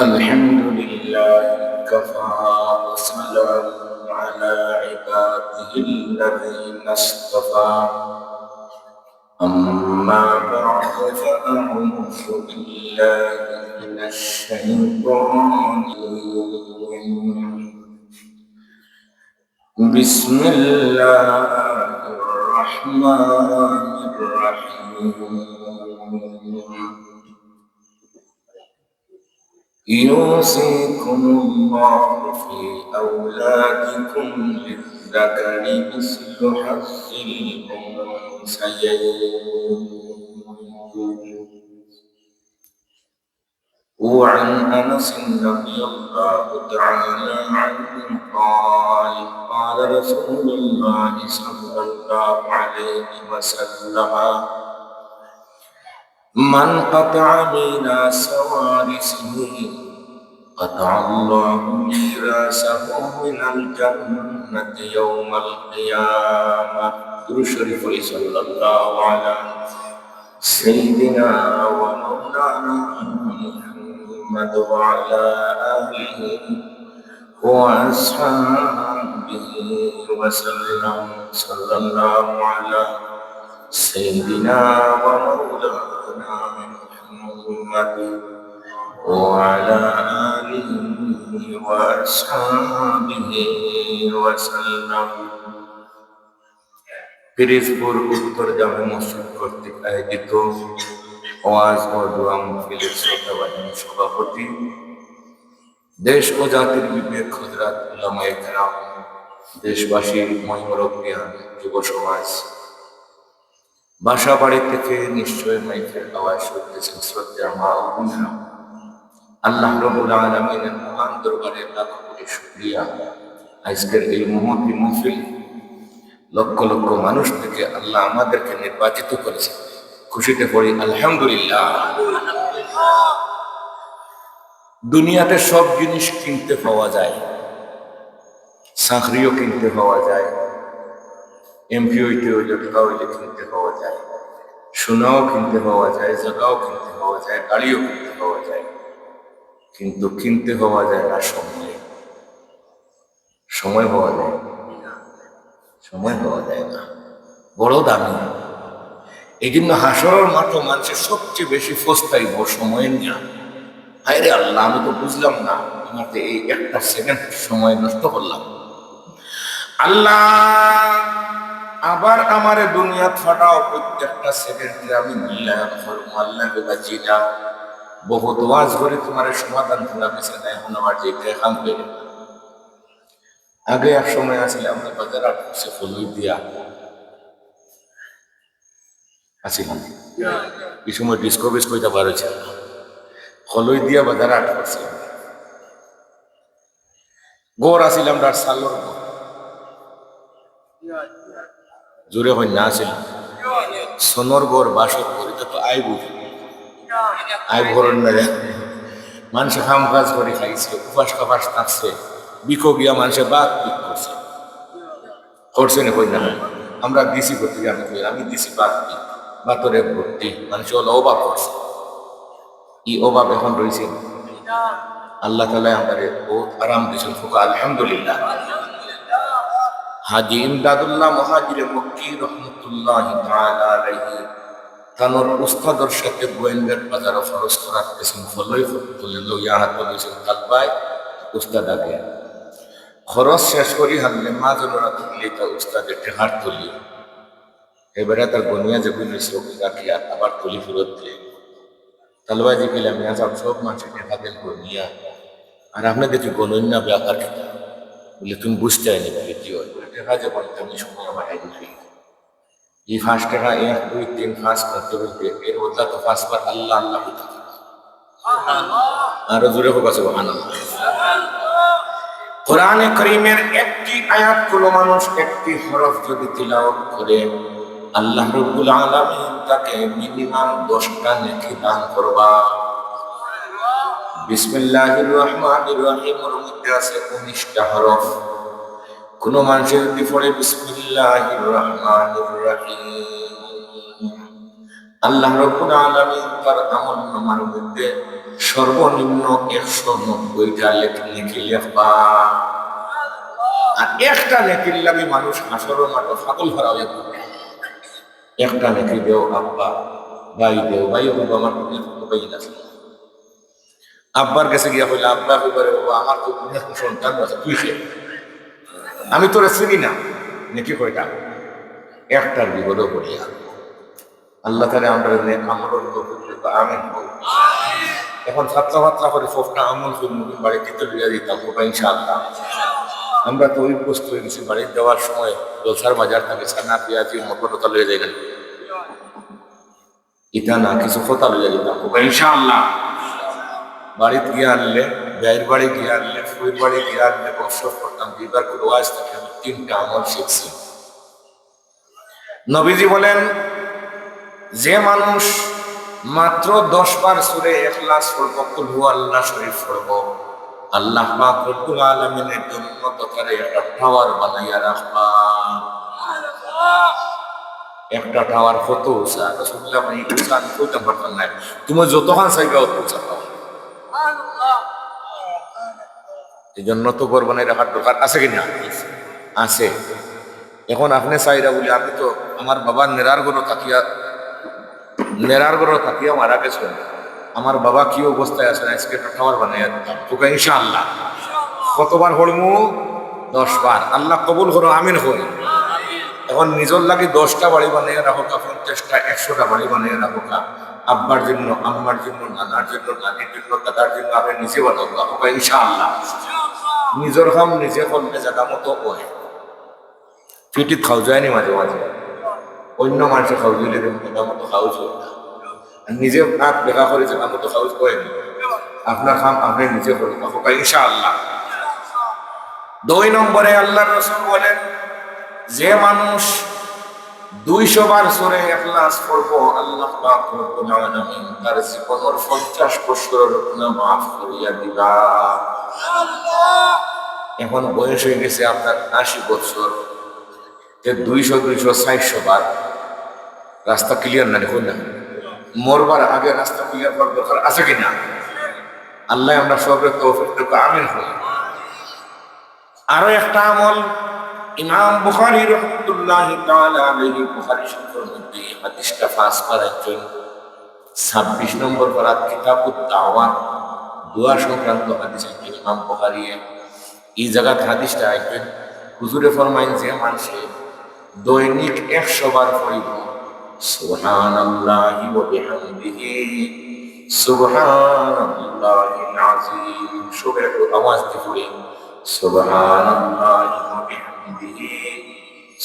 الحمد لله كفى وسلام على عباده الذين اصطفى أما بعد فأعوذ بالله من الشيطان بسم الله الرحمن الرحيم يوصيكم الله في أولادكم للذكر مثل حظ الأنثيين. وعن أنس رضي الله تعالى عنه قال قال رسول الله صلى الله عليه وسلم من قطع ميراث وارثه قطع الله ميراثه من الجنة يوم القيامة. الشريف صلى الله على سيدنا ومولانا محمد وعلى آله وأصحابه وسلم. صلى الله على سيدنا ومولانا محمد وعلى آله وأصحابه وسلم পিরিজপুর উত্তর জামে মসজিদ কর্তৃক আয়োজিত ওয়াজ ও দোয়া মহফিলের শ্রদ্ধাবাদী সভাপতি দেশ ও জাতির বিবেক হজরত উলামায়ে কেরাম দেশবাসী মহিমরক্রিয়া যুব সমাজ বাসা বাড়ি থেকে নিশ্চয় মাইকের আওয়াজ শুনতেছেন শ্রদ্ধা মা ও বোনেরা আল্লাহ রবুল আলমিনের মহান দরবারে লাখ কোটি শুক্রিয়া। আজকের এই মহতি মহফিল লক্ষ লক্ষ মানুষ থেকে আল্লাহ আমাদেরকে নির্বাচিত করেছে। খুশিতে পড়ি, আলহামদুলিল্লাহ। দুনিয়াতে সব জিনিস কিনতে পাওয়া যায়, চাকরিও কিনতে পাওয়া যায় এমপি হইতে হইলে টাকা হইলে কিনতে পাওয়া যায়, সোনাও কিনতে পাওয়া যায়, জায়গাও কিনতে পাওয়া যায়, গাড়িও কিনতে পাওয়া যায়। কিন্তু কিনতে হওয়া যায় না, সময়। সময় পাওয়া যায় সময় পাওয়া যায় না। বড় দামি। এই জন্য হাসর মাত্র মানুষের সবচেয়ে বেশি ফস্তাইব সময় নিয়ে হায় রে আল্লাহ, আমি তো বুঝলাম না আমার এই একটা সেকেন্ড সময় নষ্ট করলাম। আল্লাহ, আবার আমার দুনিয়া ফাটাও প্রত্যেকটা সেকেন্ডে আমি মূল্যায়ন করব আল্লাহ বেবাজি না বহুত ওয়াজ করে তোমার সমাধান খোলা পেছে না এখন আমার যে এখান পেরে আগে এক সময় আসলে আমরা বাজার আটছে ফলই দিয়া। আছিলাম এই সময় ডিস্কো বিস্কো এটা বার হয়েছে। ফলই দিয়া বাজার আট করছে গড় আসিলাম, ডার সালোর জোরে হয় না আসিল সোনর গড় বাসর এটা তো আই বুঝি আই ভরণ না মানুষ কাম কাজ করে খাইছে, উপাস কাপাস থাকছে, বিকো গিয়া মানুষের বাদ পিক করছে। করছে না কই না আমরা দিছি করতে আমি কই, আমি দিছি বাদ পিক বাতরে ভর্তি, মানুষ হলো অভাব করছে ই অভাব এখন রয়েছে আল্লাহ তালা আমাদের বহুত আরাম দিয়েছেন। ফোকা, আলহামদুলিল্লাহ। হাজি ইমদাদুল্লাহ মহাজিরে মক্কি রহমতুল্লাহ আলাইহি। তানোর উস্তাদর সাথে গোয়েন্দার বাজার ফরজ করার পেছন ফলই তুলে লইয়া হাত লইছেন কালবায় উস্তাদ আগে। খরচ শেষ করি হারলে মা জনরা তুললে তা উস্তাদের টেহার তুলি। এবারে তার গনিয়া যে গুলি চোখে রাখিয়া আবার তুলি ফেরত দিয়ে তালবাজি গেলে আমি আজ সব মানুষের টেকা দেন গনিয়া। আর আপনি দেখি গণন্যা ব্যাপার বলে, তুমি বুঝতে টেকা যে বলতে আমি সময় আমার এই ফাঁস টাকা এক, দুই, তিন, ফাঁস করতে বলতে এর বদলা তো ফাঁস পর আল্লাহ আল্লাহ আরও জোরে হোক আছে কোরআনে করিমের একটি আয়াত, কোন মানুষ একটি হরফ যদি তিলাওয়াত করে, আল্লাহ রব্বুল আলামিন তাকে মিনিমাম দশটা নেকি দান করবা। বিসমিল্লাহির রহমানির রহিমের মধ্যে আছে উনিশটা হরফ। কোন মানুষের যদি পড়ে বিসমিল্লাহির রহমানির রহিম। আল্লাহ রব্বুল আলামিন তার আমল নামার মধ্যে সর্বনিম্ন একশো নব্বইটা নেকি লেখবা আর একটা নেকির লাগে মানুষ হাসর মাঠে ভরা হয়ে একটা নেকি দেও আব্বা, ভাই দেও, ভাই বাবা, আমার ভাই আছে আব্বার কাছে গিয়া হইলে আব্বা হইবারে বাবা, আমার তো সন্তান আছে তুই খে আমি তোরা চিনি না। নাকি কয়টা একটার বিপদও করিয়া আল্লাহ তালা আমরা আমল আমিন। এখন ছাত্রা ফাত্রা করে সবটা আমল করব বাড়িতে তো লিয়া দিতাম ওটা ইনশাআল্লাহ। আমরা তো ওই বস্তু গেছি বাড়ির দেওয়ার সময় দোসার বাজার থাকে, ছানা, পেঁয়াজি, মটর টোতা লয়ে যাই এটা না, কিছু ফোতা লইয়া দিতাম ওটা ইনশাআল্লাহ। বাড়িতে গিয়ে আনলে ব্যয়ের বাড়ি গিয়ে আনলে, ফুয়ের বাড়ি গিয়ে আনলে বৎসর করতাম, দুইবার করে ওয়াজ থেকে, আমি তিনটা আমল শিখছি। নবীজি বলেন, যে মানুষ মাত্র দশ বার সুরে এখলাস পড়ব কুলহু আল্লাহ শরীফ পড়ব। আল্লাহ পাক রব্বুল জন্য তারে একটা টাওয়ার বানাইয়া রাখবা। একটা টাওয়ার কত উঁচা? রাসূলুল্লাহ মানে উঁচা আমি কইতাম পারতাম না। তুমি যতক্ষণ চাইবা অত উঁচা এই জন্য তো কোরবানি রাখার দরকার আছে কিনা আছে। এখন আপনি চাইরা বলি, আমি তো আমার বাবা নেরার গরো থাকিয়া নেরার গরো থাকিয়া মারা গেছেন। আমার বাবা কি অবস্থায় আছেন? আজকে টাকাবার বানাইয়া দিতাম তোকে কতবার হলমু দশ বার আল্লাহ কবুল করো, আমিন হই। এখন নিজের লাগে দশটা বাড়ি বানিয়ে রাখো কা, পঞ্চাশটা, একশোটা বাড়ি বানিয়ে রাখো কা। আব্বার জন্য, আম্মার জন্য, নানার জন্য, নানির জন্য, দাদার জন্য আপনি নিজে বানাবো। ইনশাআল্লাহ। নিজের কাম নিজে করলে জায়গা মতো হয়। পিঠিত খাও যায়নি মাঝে মাঝে। অন্য মানুষে খাও দিলে জায়গা মতো খাওয়া যায় না। নিজে হাত দেখা করে জায়গা মতো খাওয়া করেন আপনার কাম আপনি নিজে করুন। ওকে ইনশাআল্লাহ। দুই নম্বরে আল্লাহ রসুল বলেন, যে মানুষ দুইশো বার সরে এখলাস পড়ব, আল্লাহ তার জীবনের পঞ্চাশ বছরের মাফ করিয়া দিবা। এখন বয়স হয়ে গেছে আপনার আশি বছর। যে দুইশো দুইশো ষাটশো বার রাস্তা ক্লিয়ার না দেখুন না? মরবার আগে রাস্তা ক্লিয়ার করার দরকার আছে কিনা? আল্লাহ আমরা সবের তৌফিক আমিন হই আরও একটা আমল, ইমাম বুখারী রহমাতুল্লাহি আলাইহি, বুখারী শরীফের মধ্যে হাদিসটা পাস করাচ্ছেন 26 নম্বর পারাত কিতাবুত দাওয়াত, দোয়া সংক্রান্ত হাদিস একজন ইমাম বুখারী এই জায়গাত হাদিসটা আইবেন হুজুরে ফরমাইন যে মানুষে দৈনিক একশো বার পড়িব, সুবহানাল্লাহি ওয়া বিহামদিহি সুবহানাল্লাহিল আযীম। সবে আওয়াজ দিয়ে পড়ে, সুবহানাল্লাহি ওয়া বিহামদিহি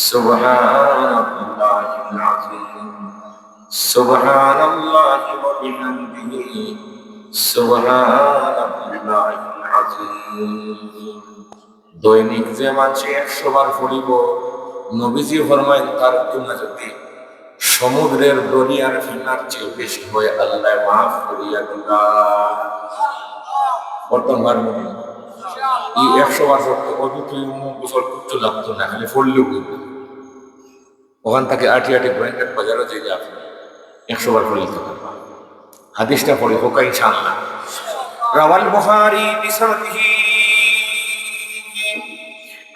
সুবহানাল্লাহিল আযীম। সুবহানাল্লাহি ওয়া বিহামদিহি সুবহানাল্লাহিল আযীম। দৈনিক যে মানুষে একশো বার পড়িব, নবীজি ফরমাইন তার গুণা যদি সমুদ্রের দরিয়ার ফেনার চেয়ে বেশি হয়ে, আল্লাহ মাফ করিয়া দিবা। বর্তমান এই একশো বার গোসল করতে লাগতো না, খালি করবে ওখান থেকে আটি আটি ব্র্যান্ডেড বাজারও যে আপনি একশো বার দিতে পারবা হাদিসটা পড়ে হোকা, ইনশাআল্লাহ। রাওয়াল বুখারী বিসনদিহি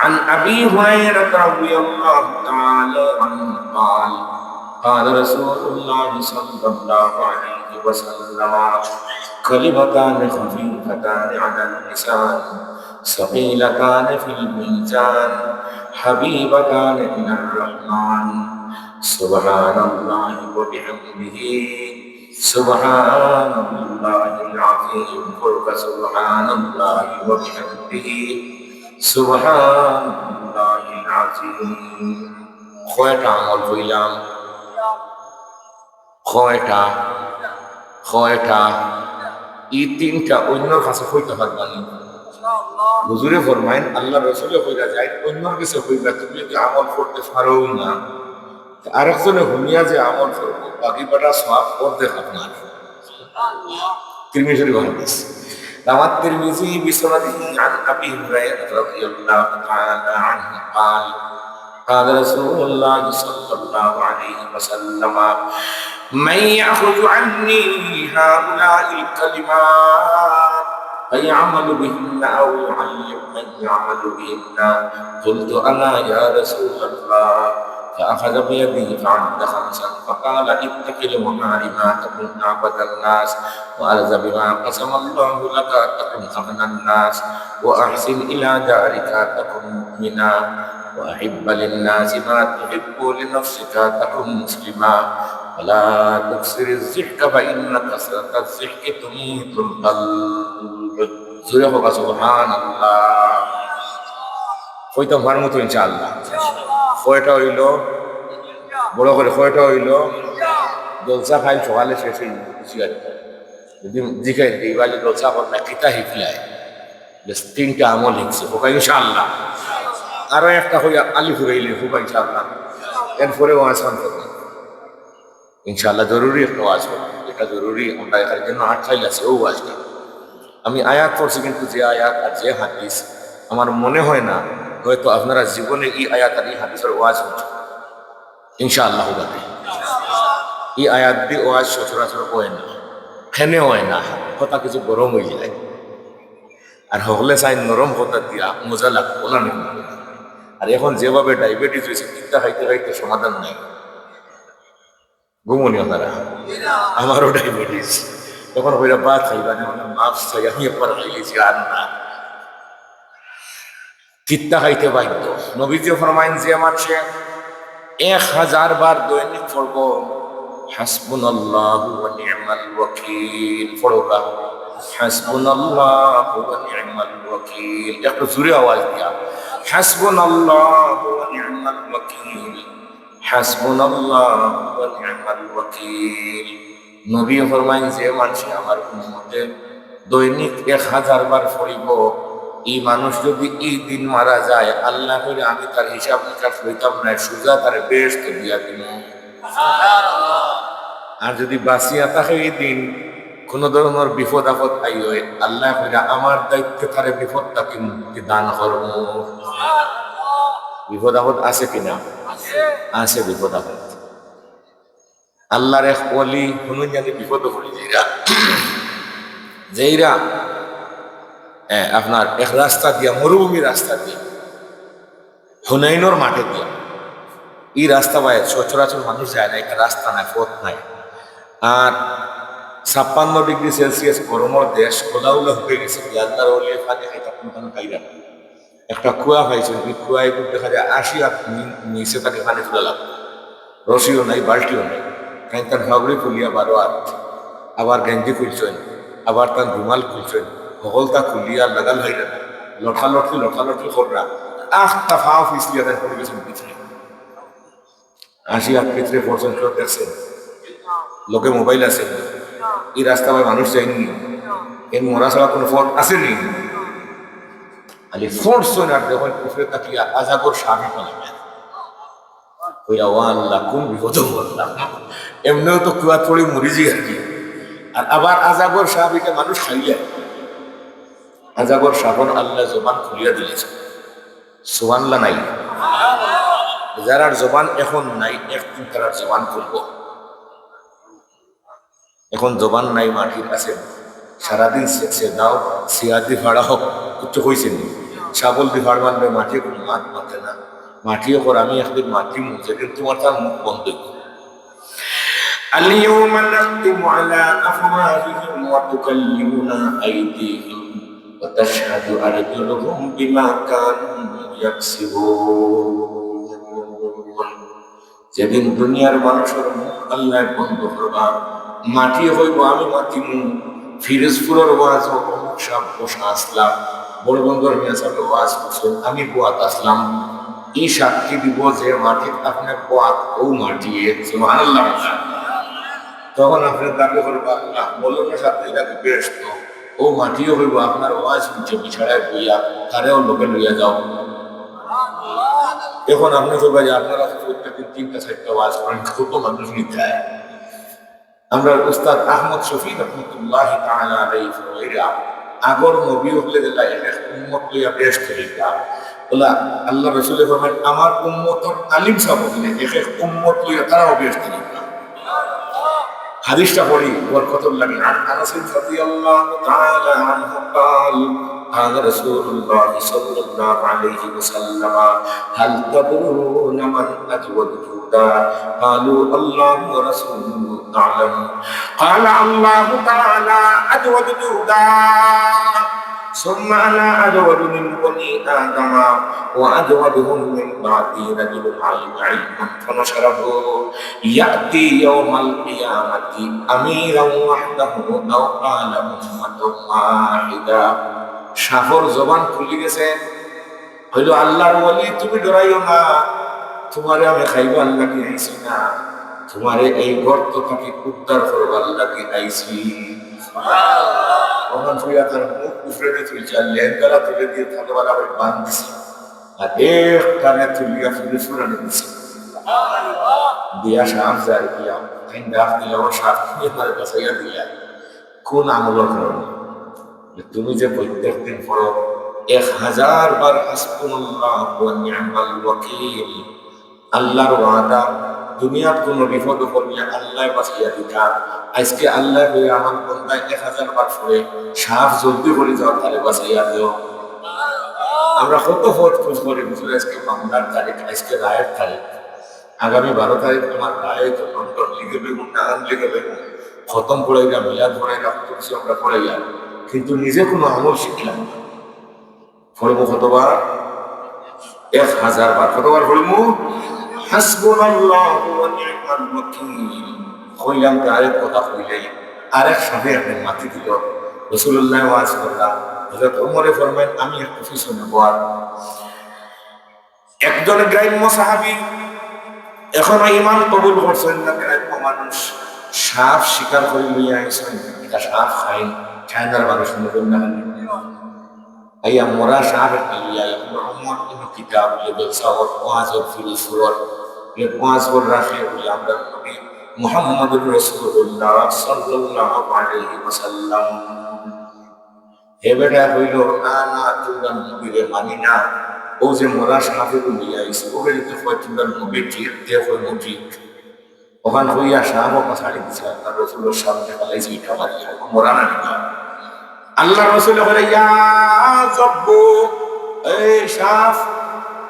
عن أبي هريرة رضي الله تعالى عنه قال قال رسول الله صلى الله عليه وسلم كلمتان خفيفتان على اللسان ثقيلتان في الميزان حبيبتان إلى الرحمن سبحان الله وبحمده سبحان الله العظيم قل سبحان الله وبحمده কয়টা আমল হইলাম কয়টা কয়টা এই তিনটা অন্যর কাছে হইতে পারবানি হুজুরে ফরমাইন আল্লাহ রসুলে হইরা যায় অন্যর কাছে হইবা তুমি যদি আমল করতে পারো না? আরেকজনে হুমিয়া যে আমল করব বাকি পাটা সব করতে আপনার। তিরমিশরি হাদিস روى الترمذي بسنده عن ابي هريره رضي الله تعالى عنه قال قال رسول الله صلى الله عليه وسلم من يأخذ عني هؤلاء الكلمات فيعمل بهن أو يعلم من يعمل بهن قلت أنا يا رسول الله فأخذ بيده فعد خمسا فقال اتقل وما بما تكن أعبد الناس وألز بما قسم الله لك تكن أغنى الناس وأحسن إلى دارك تكن مؤمنا وأحب للناس ما تحب لنفسك تكن مسلما ولا تكسر الزحك فإن كسرة الزحك تميت القلب. سبحان الله. فويتم فرمتوا إن شاء الله. কয়টা হইল। বড় করে কয়টা হইল। জলসা খাই সকালে শেষ হইল। যদি জিখাই এইবার জলসা কর না, কিতা হিফলায় বেশ, তিনটা আমল হিকছে হোকা ইনশাআল্লাহ। আরও একটা হইয়া আলি ফুরাইলে হোকা ইনশাআল্লাহ। এরপরে ওয়াজ করতে ইনশাআল্লাহ জরুরি একটা ওয়াজ করব এটা জরুরি, আমরা এখানে জন্য আট ফাইল আছে, ও ওয়াজটা। আমি আয়াত করছি কিন্তু যে আয়াত আর যে হাদিস, আমার মনে হয় না হয়তো আপনারা জীবনে এই আয়াত আর এই হাদিসের ওয়াজ হচ্ছে। ইনশাআল্লাহ বাদে এই আয়াত দিয়ে ওয়াজ সচরাচর হয় না। ফেনে হয় না। কথা কিছু গরম হয়ে যায়। আর হলে চাই নরম কথা দিয়া মজা লাগতো না আর এখন যেভাবে ডায়াবেটিস হয়েছে চিন্তা খাইতে খাইতে সমাধান নাই। ঘুমনি আপনারা? আমারও ডায়াবেটিস। তখন হইরা ভাত খাইবা না মাছ খাই আমি একবার খাইলেছি আর না। কিত্তা খাইতে বাধ্য। নবীজি ফরমাইন, যে মানুষে এক হাজার বার দৈনিক পড়ব হাসবুন আল্লাহ নি'মাল ওয়াকিল। পড়োকা হাসবুন আল্লাহ নি'মাল ওয়াকিল। একটু জোরে আওয়াজ দিয়া। হাসবুন আল্লাহ নি'মাল ওয়াকিল। হাসবুন আল্লাহ নি'মাল ওয়াকিল। নবী ফরমাইন, যে মানুষে আমার উম্মতে দৈনিক এক হাজার বার পড়িব এই মানুষ যদি এই দিন মারা যায় আল্লাহ করে আমি তার হিসাব নিকাশ হইতাম না সুজা তার বেশ তো দিয়া দিন আর যদি বাঁচিয়া থাকে এই দিন কোন ধরনের বিপদ আপদ আই হয় আল্লাহ করে আমার দায়িত্বে তারে বিপদটা কিন্তু দান করব বিপদ আপদ আছে কিনা আছে। বিপদ আপদ। আল্লাহর এক অলি শুনুন জানি বিপদ পড়ি যেরা যেইরা আপনার এক রাস্তা দিয়া মরুভূমি রাস্তা দিয়া, হুনাইনোর মাঠে দিয়া। এই রাস্তা বাইরে সচরাচর মানুষ যায় না একটা রাস্তা নাই, পথ নাই। আর ছাপ্পান্ন ডিগ্রি সেলসিয়াস গরমের দেশ খোলাউলা হয়ে গেছে আল্লাহর অলি ফাঁকে খাইতে কোনো কোনো খাইরা একটা কুয়া পাইছে এই কুয়ায় দেখা যায় আশি হাত নিচে তাকে পানি তুলে লাগবে রশিও নাই, বাল্টিও নাই। কারণ তার ভাগড়ি ফুলিয়া বারো হাত। আবার গেঞ্জি খুলছেন, আবার তার রুমাল খুলছেন। হকলতা খুলিয়া লাগাল হইরা লঠালঠি লঠালঠি কররা আখটা ফাও ফিসলিয়া তাই পড়ে গেছেন পিছনে আশি পর্যন্ত দেখছেন লোকে মোবাইল আছে। এই রাস্তা মানুষ যায়নি। এর মরা ছাড়া কোনো ফোন আসেনি। আলি শোন আর যখন উপরে তাকিয়া আজাগর স্বামী পালাবেন ওই বিপদ বললাম তো কুয়া থোড়ি মরিজি আর কি। আর আবার আজাগর সাহাবিকে মানুষ খাইলে আজাগর সাবন আল্লাহ জবান খুলিয়া দিয়েছে সোয়ানলা নাই যারার জবান এখন নাই একদিন তারার জবান খুলব এখন জবান নাই মাটির আছে সারাদিন সে দাও সিয়াদি ভাড়া হোক কিছু হয়েছে নি ছাগল দি ভাড় মানবে মাটি কোনো মাত মাতে না মাটিও কর আমি একদিন মাটি মুছে কিন্তু তোমার তার মুখ বন্ধ করো اليوم نختم على أفواههم وتكلمنا أيديهم وتشهد أرجلهم بما كانوا يكسبون যেদিন দুনিয়ার মানুষের মুখ আল্লাহ বন্ধ করবা মাটি হইব আমি মাটি মুখ ফিরোজপুরের ওয়াজ ও অমুক সাহ বসা আসলাম বড় বন্ধুর মিয়া সাহেব ওয়াজ করছেন আমি বোয়াত আসলাম এই সাক্ষী দিব যে মাটি আপনার বোয়াত ও মাটি সুবহানাল্লাহ তখন আপনার দাবি করবো আল্লাহ মৌলনের সাথে এটাকে ব্যস্ত ও মাটিও হইব আপনার ওয়াজ নিচে বিছাড়ায় বইয়া তারেও লোকে লইয়া যাও। এখন আপনি করবেন যে আপনারা প্রত্যেকদিন তিনটা, চারটা ওয়াজ করেন, কত মানুষ নিতে আমরা উস্তাদ আহমদ শফি রহমতুল্লাহ তাআলা আলাইহি আগর নবী হলে লাই এটা উম্মত লইয়া ব্যস্ত হইতা বলা, আল্লাহ রাসূল আমার উম্মতর আলিম সাহেব এক এক উম্মত লইয়া তারাও ব্যস্ত হইতা হাদিসটা পড়ি বরকতুল লাগে আন আনাস রাদিয়াল্লাহু তাআলা আনহু قال قال رسول الله صلى الله عليه وسلم هل تدرون من أجود جودا قالوا الله ورسوله أعلم قال الله تعالى أجود جودا ثم أنا أجود من بني آدم وأجودهم من بعدي رجل علم علما فنشره يأتي يوم القيامة أميرا وحده أو قال أمة واحدة সাফর জবান খুলে গেছে হইলো আল্লাহর বলি তুমি ডরাইও না তোমারে আমি খাইব আল্লাহকে আইছি না তোমারে এই গর্ত থেকে উদ্ধার করবো আল্লাহকে আইছি তখন ফিরা তার মুখ উফরে তুলছে আর লেহেঙ্গারা তুলে দিয়ে থাকে বলা আমি বান দিছি আর এক কানে তুলিয়া ফিরে ফুরানো দিছি দিয়া যার দিয়া তাই ডাক দিলে নিয়ে তার কাছে দিয়া, কোন আমলের কারণে তুমি যে প্রত্যেক দিন পড়ো, এক হাজার বার হাসবুল্লাহ ওয়া নি'মাল ওয়াকিল, আল্লাহর ওয়াদা দুনিয়ার কোন বিপদ পড়লে আল্লাহ বাঁচিয়ে দিতা। আজকে আল্লাহ হয়ে আমার বন্ধায় এক হাজার বার পড়ে সাপ জলদি করে যাও তাহলে বাঁচাইয়া দিও। আমরা কত ফট খোঁজ করে বুঝলে আজকে মামলার তারিখ, আজকে রায়ের তারিখ। আগামী বারো তারিখ আমার রায় তো লন্ডন লিখে বেগুন নাগান লিখে বেগুন খতম করে গা মিলাদ পড়াই গা কত কিছু আমরা পড়ে গেলাম কিন্তু নিজে কোনো আমল শিখলাম না। ফলমু কতবার? এক হাজার বার। কতবার ফলমু হাসবুনাল্লাহু ওয়া নি'মাল ওয়াকিল। কইলাম আরেক কথা কইলাই, আরেক সাথে একদিন মাতি দিল। রসুল্লাহ ওয়াজ ওমরে আমি একটু পিছনে বয়ার একজন গ্রাম্য সাহাবী, এখনও ইমান কবুল করছেন না, গ্রাম্য মানুষ। সাপ শিকার করে লইয়া আইসেন, এটা সাপ খাই চায়নার মানুষ নতুন আইয়া মোরা সাপ একটা লইয়া মোহাম্মদ কোন কিতাব, লেবেল সাওয়ার ওয়াজ এ ওয়াজ ওর রাখে বলে আমরা নবী মুহাম্মদুর রাসূলুল্লাহ সাল্লাল্লাহু আলাইহি ওয়াসাল্লাম। হে বেটা হইল, না না, তোমরা নবীরে মানি ও যে মোরা ওকে যদি হয় তোমরা নবী ঠিক দিয়ে হয় ওখান হইয়া ও ছাড়ি দিছে আল্লাহ রসুলের সামনে ফেলাইছে না আল্লাহ রসুল বলে, ইয়া জব্বু, এই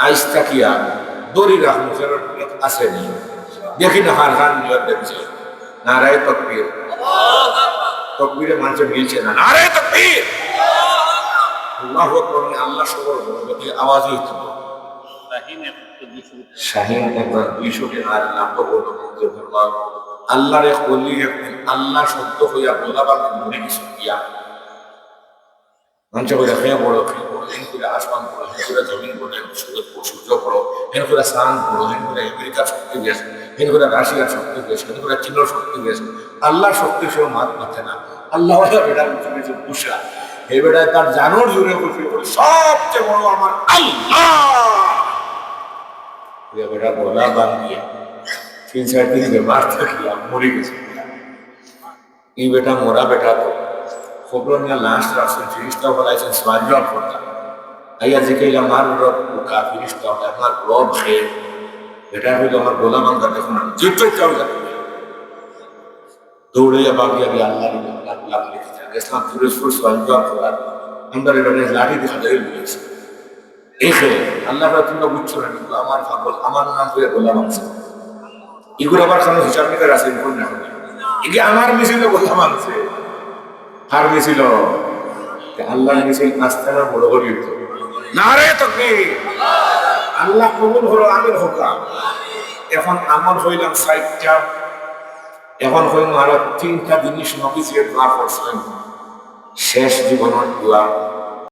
আইস তাকিয়া দড়ি রাখুন, ফেরত আসেনি দেখি না, হার হার নিয়ত দেখছে। নারায় তকবীর। তকবীরে মানুষের মিলছে না। নারায় তকবীর! আল্লাহ আকবার আল্লাহ সবর বলতে আওয়াজই হতো শাহিন একবার দুইশো আর নাম তো আল্লাহর এক আল্লাহ সত্য হইয়া বলাবার মনে কিছু আসমান পড়ো হেন করে সূর্য পড়ো হেন করে সান শক্তি গ্যাস হেন শক্তি গ্যাস হেন করে চীনের শক্তি গ্যাস আল্লাহ শক্তি সব মাত মাথে না আল্লাহ বেটার পিছনে যে বুসরা এ বেটায় তার জানোর জুড়ে কুফরি করে সবচেয়ে বড় আমার আল্লাহ বেটা গলা গেছে এই বেটা মোরা বেটা তো ফোকরনিয়া লাস্ট রাখছেন ফিরিস্তাও বলাইছেন সাহায্য করতা আইয়া যে কেলা মার রব কা ফিরিস্তাও আমার রব হে এটা দৌড়াইয়া আল্লাহ লাভ লিখে থাকে। ইসলাম ফিরোজপুর সাহায্য করার আমরা এটা লাঠি দেখা যায় বলেছে এসে আল্লাহ তোমরা বুঝছ ফাগল আমার নাম হয়ে গোলাম আনছে। এগুলো কোন না এগুলো আমার মিশিলে মিছিল। আল্লাহ মিছিল আস্তানা বড় গরিব নারে না রে তোকে আল্লাহ কবুল হলো আমির হকা এখন আমার হইলাম সাইটটা এখন হইল আরও তিনটা জিনিস নবী ছিল দোয়া করছিলেন শেষ জীবনের দোয়া।